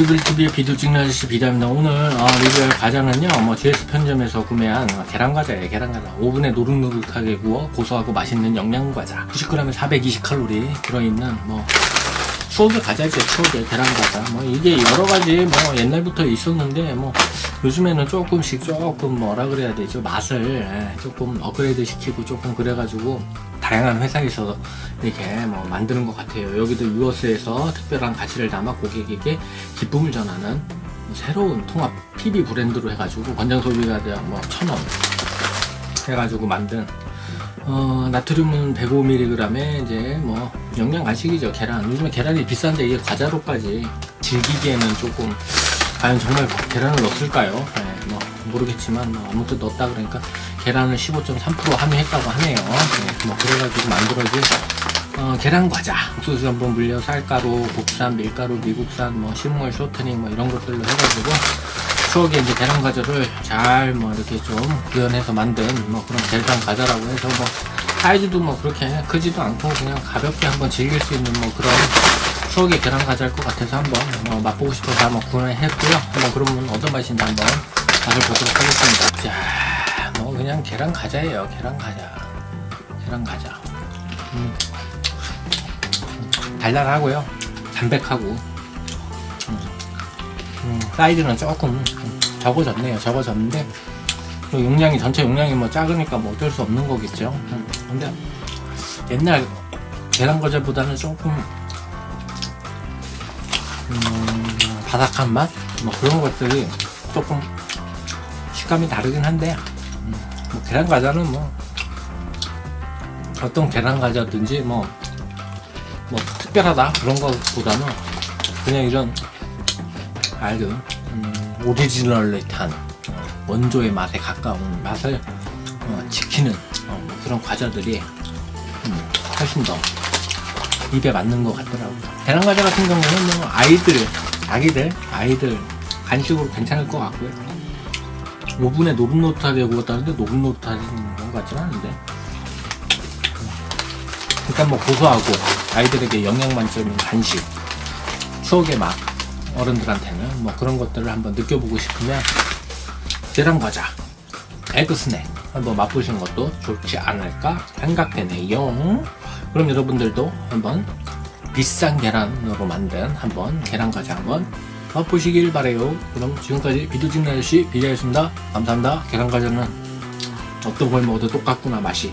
비두빌TV의 비두 찍는 아저씨 비담입니다. 오늘 어, 리뷰할 과자는요, 뭐 GS 편점에서 구매한 어, 계란 과자예요. 계란 과자. 오븐에 노릇노릇하게 구워 고소하고 맛있는 영양 과자. 90g에 420칼로리 들어있는 뭐 추억의 과자죠. 추억의 계란 과자. 뭐 이게 여러 가지 뭐 옛날부터 있었는데 뭐 요즘에는 조금씩 조금 뭐라 그래야 되죠. 맛을 예, 조금 업그레이드 시키고 조금 그래가지고 다양한 회사에서 이렇게 뭐 만드는 것 같아요. 여기도 유어스에서 특별한 가치를 담아 고객에게 기쁨을 전하는 새로운 통합 PB 브랜드로 해가지고 권장 소비가 뭐천 원 해가지고 만든 어, 나트륨은 105mg에 이제 뭐 영양 간식이죠 계란 요즘에 계란이 비싼데 이게 과자로까지 즐기기에는 조금 과연 정말 계란을 넣었을까요? 네, 뭐 모르겠지만 뭐 아무튼 넣었다 그러니까 계란을 15.3% 함유했다고 하네요. 네, 뭐 그래가지고 만들어진 어, 계란 과자, 옥수수 전분 물려 쌀가루, 국산, 밀가루, 미국산, 뭐 식물 쇼트닝 뭐 이런 것들로 해가지고 추억에 이제 계란 과자를 잘 뭐 이렇게 좀 구현해서 만든 뭐 그런 계란 과자라고 해서 뭐 사이즈도 뭐 그렇게 크지도 않고 그냥 가볍게 한번 즐길 수 있는 뭐 그런 추억의 계란 과자일 것 같아서 한번 뭐 맛보고 싶어서 한번 구매했고요. 한번 그러면 어떤 맛인지 한번 맛을 보도록 하겠습니다. 자, 뭐 그냥 계란 과자예요. 계란 과자, 계란 과자. 음. 달달하고요. 담백하고. 사이즈는 조금 적어졌네요. 적어졌는데 또 용량이 전체 용량이 뭐 작으니까 뭐 어쩔 수 없는 거겠죠. 음, 근데 옛날 계란 과자보다는 조금 음, 바삭한 맛? 뭐 그런 것들이 조금 식감이 다르긴 한데 음, 뭐 계란 과자는 뭐 어떤 계란 과자든지 뭐, 뭐 특별하다 그런 것보다는 그냥 이런 아주 음, 오리지널리한 어, 원조의 맛에 가까운 맛을 어, 지키는 어, 뭐 그런 과자들이 음, 훨씬 더 입에 맞는 것 같더라고요. 계란 과자 같은 경우는 뭐 아이들, 아기들, 아이들 간식으로 괜찮을 것 같고요. 오븐에 노릇노릇하게 구웠다는데 노릇노릇한 것 같지는 않은데. 일단 뭐 고소하고 아이들에게 영양 만점인 간식, 추억의 맛, 어른들한테는 뭐 그런 것들을 한번 느껴보고 싶으면 계란 과자, 에그 스낵 한번 맛보시는 것도 좋지 않을까 생각되네요. 그럼 여러분들도 한번 비싼 계란으로 만든 한번 계란 과자 한번 맛보시길 바래요. 그럼 지금까지 비디오 찍는 아저씨 비디오였습니다. 감사합니다. 계란 과자는 어떤 걸 먹어도 똑같구나 맛이.